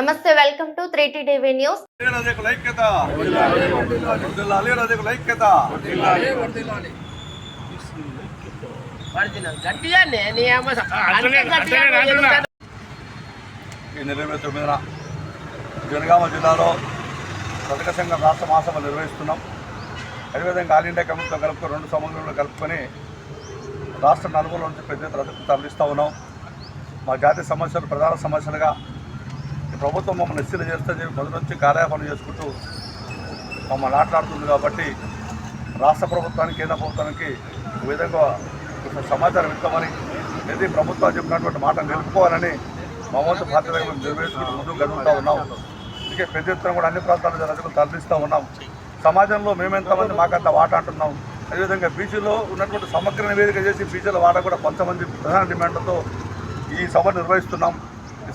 నమస్తే welcome to three TV news. ఇరవై తొమ్మిదిన. జనగామ జిల్లాలో రజక సంఘం రాష్ట్ర మహాసభ నిర్వహిస్తున్నాం. అదేవిధంగా ఆల్ ఇండియా కమిటీతో కలుపుకొని రెండు సముద్రంలో కలుపుకొని రాష్ట్ర నలుగురు నుంచి పెద్ద తరలిస్తూ ఉన్నాం. మా జాతీయ సమస్యలు ప్రధాన సమస్యలుగా ప్రభుత్వం మమ్మల్ని ఎస్సీలు చేస్తే చెప్పి మొదటి నుంచి కార్యాపణ చేసుకుంటూ మమ్మల్ని ఆటలాడుతుంది కాబట్టి రాష్ట్ర ప్రభుత్వానికి కేంద్ర ప్రభుత్వానికి ఒక విధంగా సమాచారం ఇస్తామని ఏది ప్రభుత్వం చెప్పినటువంటి మాట నిలుపుకోవాలని మా వంతు బాధ్యతగా మేము నిర్వహించుకుంటూ ముందుకు గడుపుతూ ఉన్నాం. అందుకే పెద్ద ఎత్తున కూడా అన్ని ప్రాంతాల రజకులు తరలిస్తూ ఉన్నాం. సమాజంలో మేమెంతమంది మాకంత వాట అంటున్నాం. అదేవిధంగా బీసీలో ఉన్నటువంటి సమగ్ర నివేదిక చేసి బీసీల వాట కూడా కొంతమంది ప్రధాన డిమాండ్లతో ఈ సభ నిర్వహిస్తున్నాం.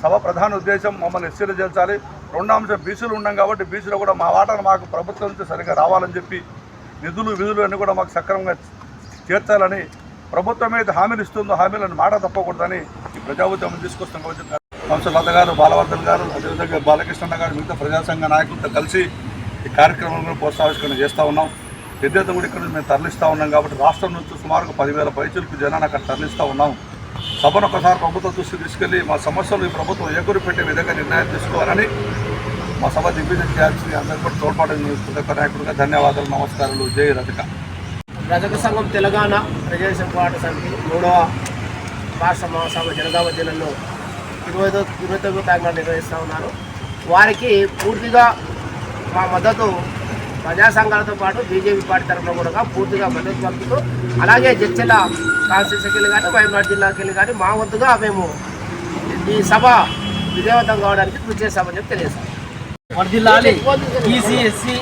సభ ప్రధాన ఉద్దేశం మమ్మల్ని ఎస్సీలు చేర్చాలి. రెండో అంశం బీసీలు ఉన్నాం కాబట్టి బీసీలో కూడా మా వాటాను మాకు ప్రభుత్వం నుంచి సరిగ్గా రావాలని చెప్పి నిధులు విధులు అన్నీ కూడా మాకు సక్రమంగా చేర్చాలని ప్రభుత్వం అయితే హామీలు ఇస్తుందో హామీలను మాట తప్పకూడదని ఈ ప్రజా ఉద్యమం తీసుకొస్తాం కాబట్టి వంశలత గారు బాలవర్ధన్ గారు అదేవిధంగా బాలకృష్ణ గారు మిగతా ప్రజాసంఘ నాయకులతో కలిసి ఈ కార్యక్రమంలో ప్రోత్సాహించుకొని చేస్తూ ఉన్నాం. పెద్ద కూడా ఇక్కడ నుంచి మేము తరలిస్తూ ఉన్నాం కాబట్టి రాష్ట్రం నుంచి సుమారుగా పదివేల పైచులకు జనాన్ని అక్కడ తరలిస్తూ ఉన్నాం. సభను ఒకసారి ప్రభుత్వం దృష్టి తీసుకెళ్ళి మా సమస్యలు ఈ ప్రభుత్వం ఏకూరి పెట్టే విధంగా నిర్ణయం తీసుకోవాలని మా సభ దిగ్విజయం చేయాల్సింది అందరికీ కూడా తోడ్పాటు ప్రతి నాయకుడిగా ధన్యవాదాలు నమస్కారాలు. జై రజక. రజక సంఘం తెలంగాణ ప్రజాదేశం పోరాట సమితి మూడవ రాష్ట్ర మహాసభ జనగామ జిల్లాలో ఇరవై ఇరవై తొమ్మిదో తారీఖున నిర్వహిస్తూ ఉన్నారు. వారికి పూర్తిగా మా మద్దతు ప్రజా సంఘాలతో పాటు బీజేపీ పార్టీ తరఫున కూడా పూర్తిగా మద్దతు పంపుతూ అలాగే జడ్చెల కాన్స్టిట్యూన్సీకి వెళ్ళి కానీ వైఎస్ఆర్ జిల్లాకి వెళ్ళి కానీ మా వంతుగా మేము ఈ సభ విజయవంతం కావడానికి కృషి చేస్తామని చెప్పి తెలియజేస్తాం. వర్ధిల్లాలి ఈసీ ఎస్సీ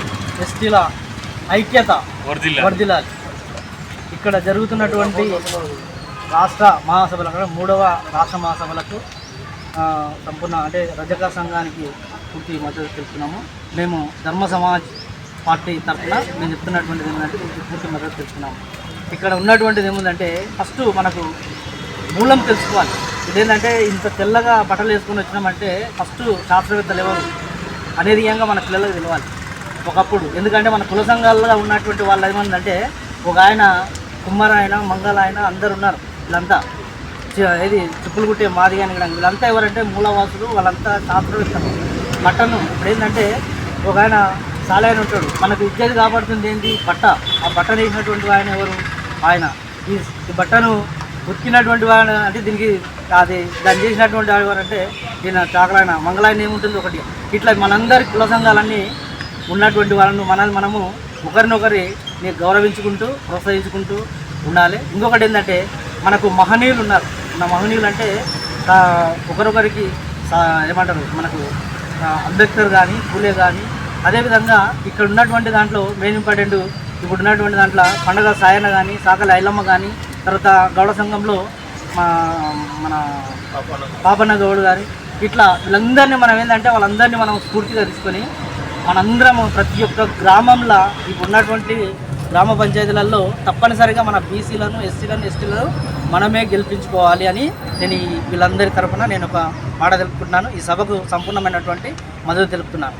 ఎస్టీల ఐక్యత ఇక్కడ జరుగుతున్నటువంటి రాష్ట్ర మహాసభలు అంటే మూడవ రాష్ట్ర మహాసభలకు ఆ, సంపూర్ణ అంటే రజక సంఘానికి పూర్తి మద్దతు తెలుపుతున్నాము. మేము ధర్మ సమాజ్ పార్టీ తరఫున మేము చెప్తున్నటువంటిది ఏంటంటే దీనికి పూర్తి మద్దతు తెలుసుకున్నాము ఇక్కడ ఉన్నటువంటిది ఏముందంటే ఫస్ట్ మనకు మూలం తెలుసుకోవాలి. ఇదేంటంటే ఇంత తెల్లగా బట్టలు వేసుకొని వచ్చినామంటే ఫస్ట్ శాస్త్రవేత్తలు ఎవరు? అనేది మన పిల్లలకు తెలియాలి ఒకప్పుడు ఎందుకంటే మన కుల సంఘాలుగా ఉన్నటువంటి వాళ్ళు ఏమందంటే ఒక ఆయన కుమ్మర ఆయన మంగళ ఆయన అందరు ఉన్నారు వీళ్ళంతా. ఇది చిప్పులు కుట్టే మాది కానీ కూడా వీళ్ళంతా ఎవరంటే మూలవాసులు వాళ్ళంతా శాస్త్రవేత్తలు. బట్టను ఇప్పుడు ఏంటంటే ఒక ఆయన సాలైన ఉంటాడు. మనకు ఇచ్చేది కాపాడుతుంది ఏంటి బట్ట. ఆ బట్ట వేసినటువంటి ఆయన ఎవరు? ఆయన. ఈ బట్టను ఉతికినటువంటి వాడు అంటే దీనికి అది దాన్ని చేసినటువంటి వాడు ఎవరంటే ఈయన చాకలాయన. మంగళాయన ఏముంటుంది ఒకటి? ఇట్లా మనందరి కుల సంఘాలన్నీ ఉన్నటువంటి వాళ్ళను మనల్ని మనము ఒకరినొకరి గౌరవించుకుంటూ ప్రోత్సహించుకుంటూ ఉండాలి. ఇంకొకటి ఏంటంటే మనకు మహనీయులు ఉన్నారు. మన మహనీయులు అంటే ఒకరొకరికి సా- ఏమంటారు? మనకు అంబేద్కర్ కానీ పూలే కానీ అదేవిధంగా ఇక్కడ ఉన్నటువంటి దాంట్లో మెయిన్ ఇంపార్టెంట్ ఇప్పుడు ఉన్నటువంటి దాంట్లో పండగ సాయన కానీ సాకల ఐలమ్మ కానీ తర్వాత గౌడ సంఘంలో మా మన పాపన్న గౌడ్ గారి ఇట్లా వీళ్ళందరినీ మనం ఏంటంటే వాళ్ళందరినీ మనం స్ఫూర్తిగా తీసుకొని మనందరం ప్రతి ఒక్క గ్రామంలో ఇప్పుడు ఉన్నటువంటి గ్రామ పంచాయతీలలో తప్పనిసరిగా మన బీసీలను ఎస్సీలను ఎస్టీలను మనమే గెలిపించుకోవాలి అని నేను వీళ్ళందరి తరఫున నేను ఒక మాట తెలుపుకుంటున్నాను. ఈ సభకు సంపూర్ణమైనటువంటి మద్దతు తెలుపుతున్నాను.